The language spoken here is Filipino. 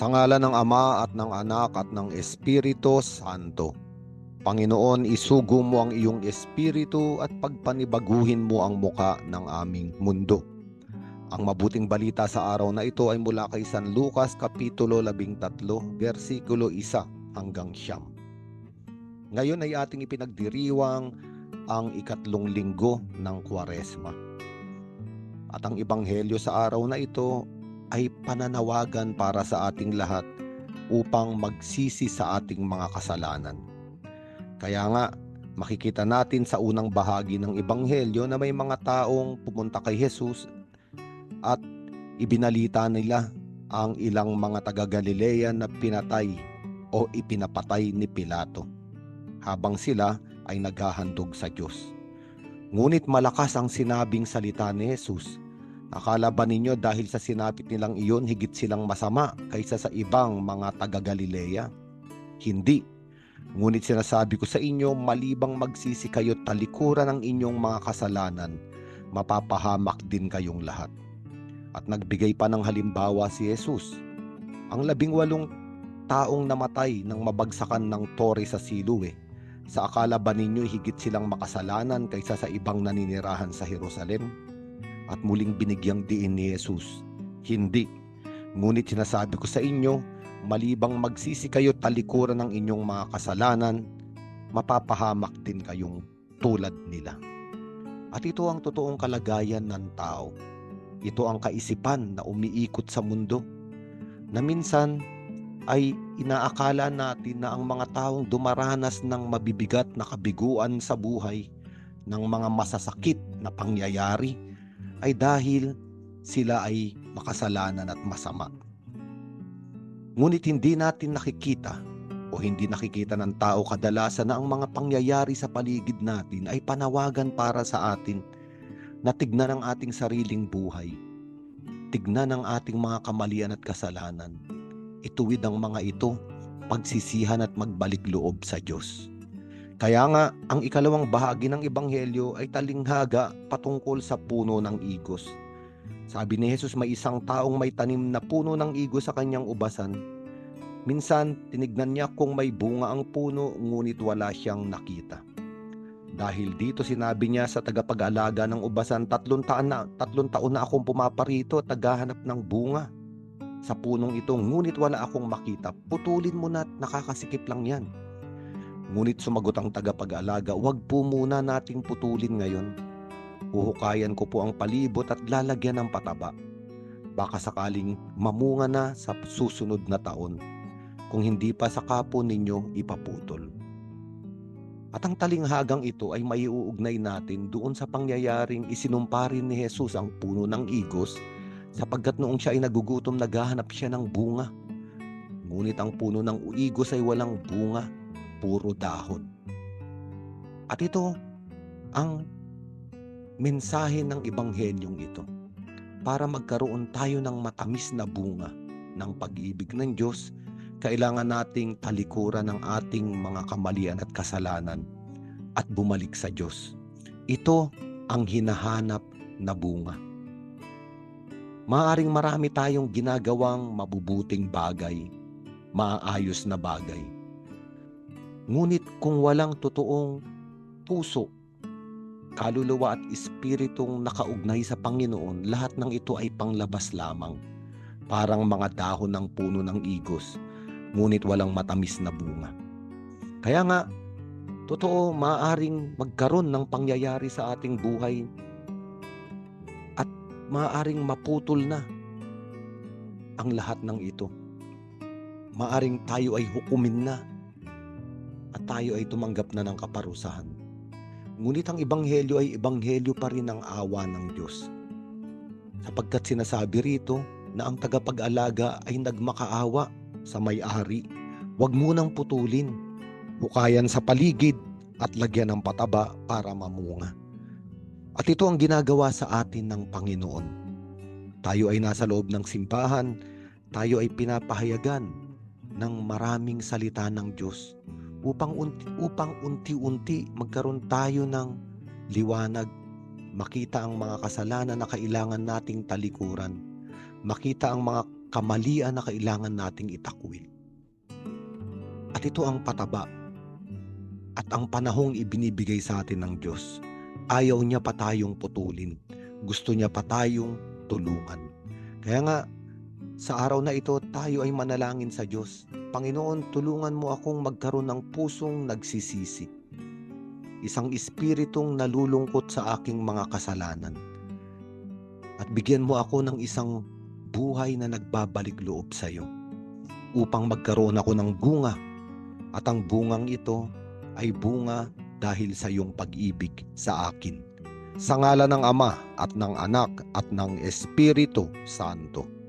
Sa ngala ng Ama at ng Anak at ng Espiritu Santo. Panginoon, isugo mo ang iyong espiritu at pagpanibaguhin mo ang muka ng aming mundo. Ang mabuting balita sa araw na ito ay mula kay San Lucas Kapitulo 13, versikulo 1 hanggang siyam. Ngayon ay ating ipinagdiriwang ang ikatlong linggo ng Kwaresma. At ang ebanghelyo sa araw na ito ay pananawagan para sa ating lahat upang magsisi sa ating mga kasalanan. Kaya nga, makikita natin sa unang bahagi ng ebanghelyo na may mga taong pumunta kay Jesus at ibinalita nila ang ilang mga taga-Galilea na pinatay o ipinapatay ni Pilato habang sila ay naghahandog sa Diyos. Ngunit malakas ang sinabing salita ni Jesus Akala ba ninyo dahil sa sinapit nilang iyon higit silang masama kaysa sa ibang mga taga-Galilea? Hindi. Ngunit sinasabi ko sa inyo, malibang magsisi kayo talikuran ng inyong mga kasalanan, mapapahamak din kayong lahat. At nagbigay pa ng halimbawa si Jesus. Ang labing walong taong namatay nang mabagsakan ng tore sa Siloe. Sa akala ba ninyo higit silang makasalanan kaysa sa ibang naninirahan sa Jerusalem? At muling binigyang diin ni Jesus, Hindi. Ngunit sinasabi ko sa inyo, malibang magsisi kayo talikuran ng inyong mga kasalanan, mapapahamak din kayong tulad nila. At ito ang totoong kalagayan ng tao. Ito ang kaisipan na umiikot sa mundo na minsan ay inaakala natin na ang mga taong dumaranas ng mabibigat na kabiguan sa buhay ng mga masasakit na pangyayari ay dahil sila ay makasalanan at masama. Ngunit hindi natin nakikita o hindi nakikita ng tao kadalasan na ang mga pangyayari sa paligid natin ay panawagan para sa atin na tignan ang ating sariling buhay. Tignan ang ating mga kamalian at kasalanan. Ituwid ang mga ito, pagsisihan at magbalik loob sa Diyos. Kaya nga, ang ikalawang bahagi ng Ebanghelyo ay talinghaga patungkol sa puno ng igos sabi ni Jesus may isang taong may tanim na puno ng igo sa kanyang ubasan. Minsan, tinignan niya kung may bunga ang puno ngunit wala siyang nakita. Dahil dito sinabi niya sa tagapag-alaga ng ubasan, tatlong taon na, tatlong taon na akong pumaparito at naghahanap ng bunga sa punong ito, ngunit wala akong makita. Putulin mo na nakakasikip lang yan. Ngunit sumagot ang tagapag-alaga, wag po muna nating putulin ngayon Uhukayan ko po ang palibot at lalagyan ng pataba. Baka sakaling mamunga na sa susunod na taon kung hindi pa sa kapo ninyo ipaputol. At ang talinghagang ito ay maiuugnay natin doon sa pangyayaring isinumparin ni Jesus ang puno ng igos sapagkat noong siya ay nagugutom naghahanap siya ng bunga. Ngunit ang puno ng igos ay walang bunga, puro dahon. At ito ang mensahe ng Ebanghelyong ito para magkaroon tayo ng matamis na bunga ng pag-ibig ng Diyos, kailangan nating talikuran ng ating mga kamalian at kasalanan at bumalik sa Diyos. Ito ang hinahanap na bunga. Maaring marami tayong ginagawang mabubuting bagay, maayos na bagay. Ngunit kung walang totoong puso kaluluwa at espiritong nakaugnay sa Panginoon, lahat ng ito ay panglabas lamang. Parang mga dahon ng puno ng igos, ngunit walang matamis na bunga. Kaya nga, totoo, maaaring magkaroon ng pangyayari sa ating buhay at maaaring maputol na ang lahat ng ito. Maaring tayo ay hukumin na at tayo ay tumanggap na ng kaparusahan. Ngunit ang ebanghelyo ay ebanghelyo pa rin ng awa ng Diyos. Sapagkat sinasabi rito na ang tagapag-alaga ay nagmakaawa sa may-ari. Huwag munang putulin. Hukayan sa paligid at lagyan ng pataba para mamunga. At ito ang ginagawa sa atin ng Panginoon. Tayo ay nasa loob ng simbahan, tayo ay pinapahayagan ng maraming salita ng Diyos upang unti, upang unti-unti magkaroon tayo ng liwanag, makita ang mga kasalanan na kailangan nating talikuran, makita ang mga kamalian na kailangan nating itakwil. At ito ang pataba at ang panahong ibinibigay sa atin ng Diyos. Ayaw niya pa tayong putulin. Gusto niya pa tayong tulungan. Kaya nga, sa araw na ito, tayo ay manalangin sa Diyos. Panginoon, tulungan mo akong magkaroon ng pusong nagsisisi. Isang espiritong nalulungkot sa aking mga kasalanan. At bigyan mo ako ng isang buhay na nagbabalik loob sa iyo upang magkaroon ako ng bunga at ang bungang ito ay bunga dahil sa iyong pag-ibig sa akin. Sa ngala ng Ama at ng Anak at ng Espiritu Santo.